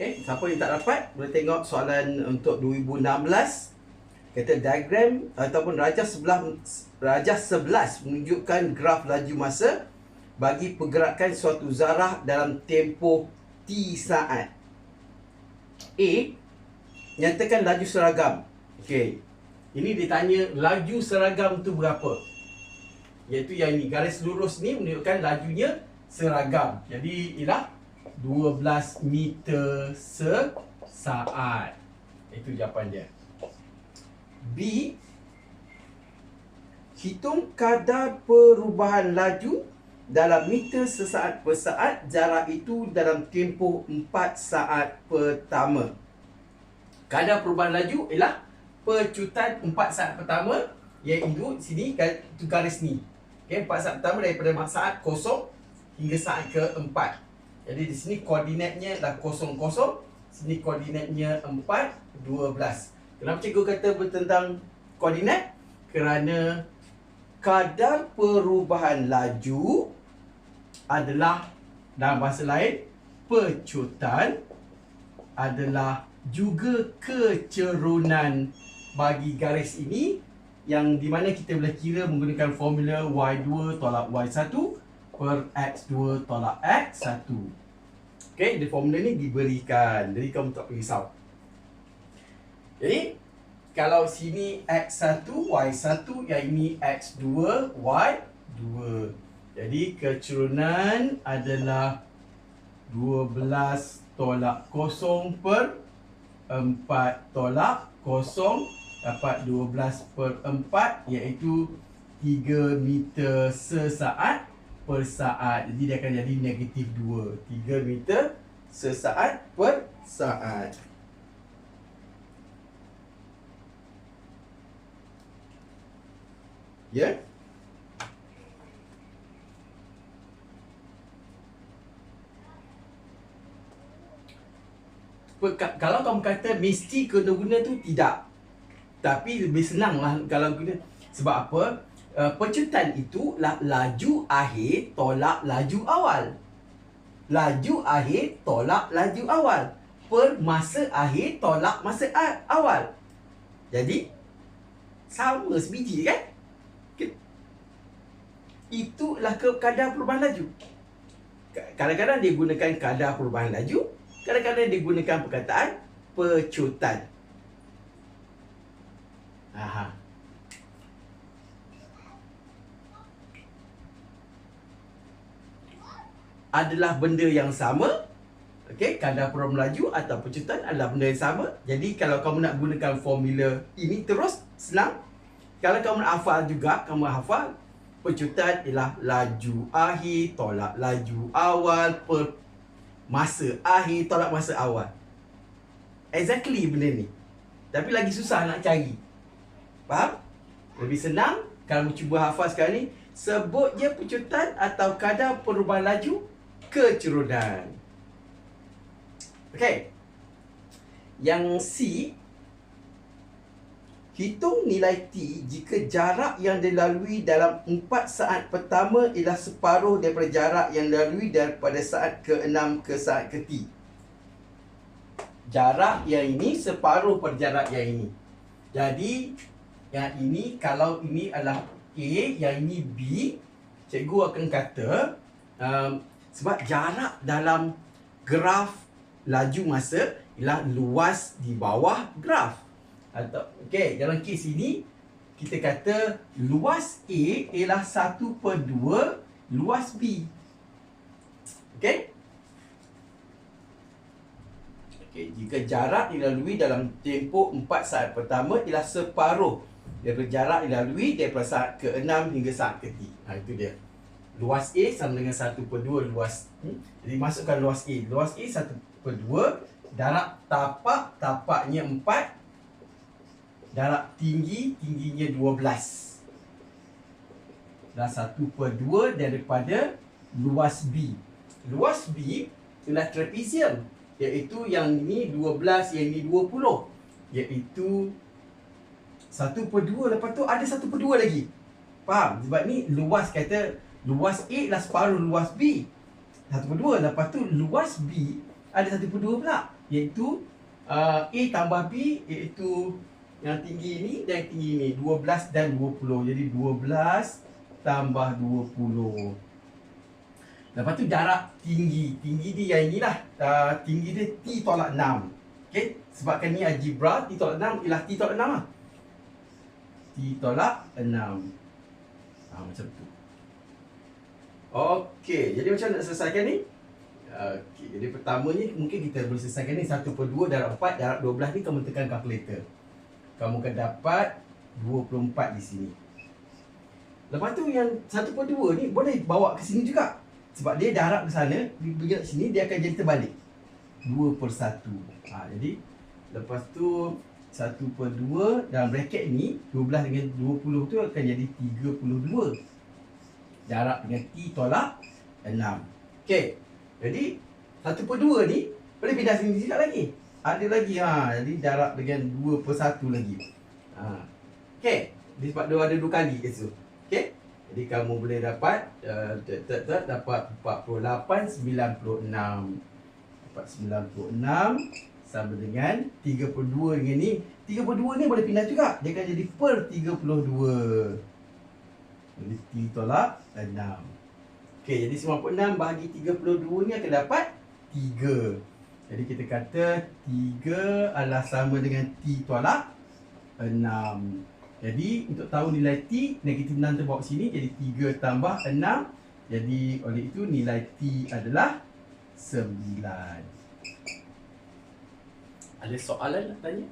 Okay, siapa yang tak dapat boleh tengok soalan untuk 2016 kata diagram ataupun rajah sebelah rajah 11 menunjukkan graf laju masa bagi pergerakan suatu zarah dalam tempoh T saat. A nyatakan laju seragam. Okey. Ini ditanya laju seragam tu berapa? Iaitu yang ini garis lurus ni menunjukkan lajunya seragam. Jadi ialah 12 meter sesaat. Itu jawapan dia. B Hitung kadar perubahan laju dalam meter sesaat per saat jarak itu dalam tempoh 4 saat pertama. Kadar perubahan laju ialah pecutan 4 saat pertama iaitu sini itu garis ni. Okey, 4 saat pertama daripada saat kosong hingga saat keempat. Jadi di sini koordinatnya adalah kosong kosong. Sini koordinatnya empat dua belas. Kenapa cikgu kata tentang koordinat? Kerana kadar perubahan laju adalah dalam bahasa lain pecutan adalah juga kecerunan bagi garis ini yang di mana kita boleh kira menggunakan formula y2 tolak y1 per x2 tolak x1. Okay, the formula ni diberikan. Jadi kamu tak perlu risau. Jadi, kalau sini X1, Y1, yang ini X2, Y2. Jadi, kecerunan adalah 12 tolak kosong per 4 tolak kosong dapat 12 per 4 iaitu 3 meter sesaat per saat. Jadi dia akan jadi negatif 2. 3 meter sesaat per saat. Ya? Yeah? Kalau kamu kata mesti kena guna tu tidak. Tapi lebih senang lah kalau guna. Sebab apa? Uh, pecutan itu lah laju akhir tolak laju awal. Laju akhir tolak laju awal. Per masa akhir tolak masa awal. Jadi sama sebiji kan? Itulah ke kadar perubahan laju. Kadang-kadang dia gunakan kadar perubahan laju, kadang-kadang dia gunakan perkataan pecutan. Aha. Adalah benda yang sama Okey, kadar perubahan melaju atau pecutan adalah benda yang sama. Jadi kalau kamu nak gunakan formula ini terus senang. Kalau kamu nak hafal juga, kamu hafal pecutan ialah laju akhir tolak laju awal per masa akhir tolak masa awal. Exactly benda ni. Tapi lagi susah nak cari. Faham? Lebih senang kalau cuba hafal sekarang ni, sebut je pecutan atau kadar perubahan laju kecerunan. Okey. Yang C Hitung nilai T jika jarak yang dilalui dalam 4 saat pertama ialah separuh daripada jarak yang dilalui daripada saat ke-6 ke saat ke-T. Jarak yang ini separuh per jarak yang ini. Jadi, yang ini kalau ini adalah A, yang ini B, cikgu akan kata um, sebab jarak dalam graf laju masa ialah luas di bawah graf. Atau okey, dalam kes ini kita kata luas A ialah 1 per 2 luas B. Okey? Okey, jika jarak dilalui dalam tempoh 4 saat pertama ialah separuh daripada jarak dilalui daripada saat ke-6 hingga saat ke-3. Ha, itu dia luas A sama dengan 1 per 2 luas hmm? Jadi masukkan luas A. Luas A 1 per 2 Darab tapak, tapaknya 4 Darab tinggi, tingginya 12 Dan 1 per 2 daripada luas B. Luas B ialah trapezium Iaitu yang ini 12, yang ini 20 Iaitu 1 per 2, lepas tu ada 1 per 2 lagi. Faham? Sebab ni luas kata luas A lah separuh luas B. Satu per dua. Lepas tu luas B ada 1 per 2 pula. Iaitu uh, A tambah B iaitu yang tinggi ni dan yang tinggi ni. 12 dan 20. Jadi 12 tambah 20. Lepas tu jarak tinggi. Tinggi dia yang inilah. Uh, tinggi dia T tolak 6. Okay. Sebabkan ni algebra T tolak 6 ialah T tolak 6 lah. T tolak 6. Ha, macam tu. Okey, jadi macam nak selesaikan ni? Okey, jadi pertama ni mungkin kita boleh selesaikan ni 1 per 2 darab 4 darab 12 ni kamu tekan kalkulator. Kamu akan dapat 24 di sini. Lepas tu yang 1 per 2 ni boleh bawa ke sini juga. Sebab dia darab ke sana, dia pergi ke sini dia akan jadi terbalik. 2 per 1. Ha, jadi lepas tu 1 per 2 dalam bracket ni 12 dengan 20 tu akan jadi 32 Jarak dengan T tolak 6 Okey. Jadi 1 per 2 ni Boleh pindah sini sekejap lagi? Ada lagi ha. Jadi jarak dengan 2 per 1 lagi. Ha. Okey. Sebab dia ada 2 kali ke situ Okey. Jadi kamu boleh dapat uh, Dapat 48 96 Dapat 96 sama dengan 32 dengan ni. 32 ni boleh pindah juga. Dia akan jadi per 32 jadi T tolak 6 ok jadi 96 bahagi 32 ni akan dapat 3 jadi kita kata 3 adalah sama dengan T tolak 6 jadi untuk tahu nilai T negatif 6 terbawa sini jadi 3 tambah 6 jadi oleh itu nilai T adalah 9 ada soalan nak tanya?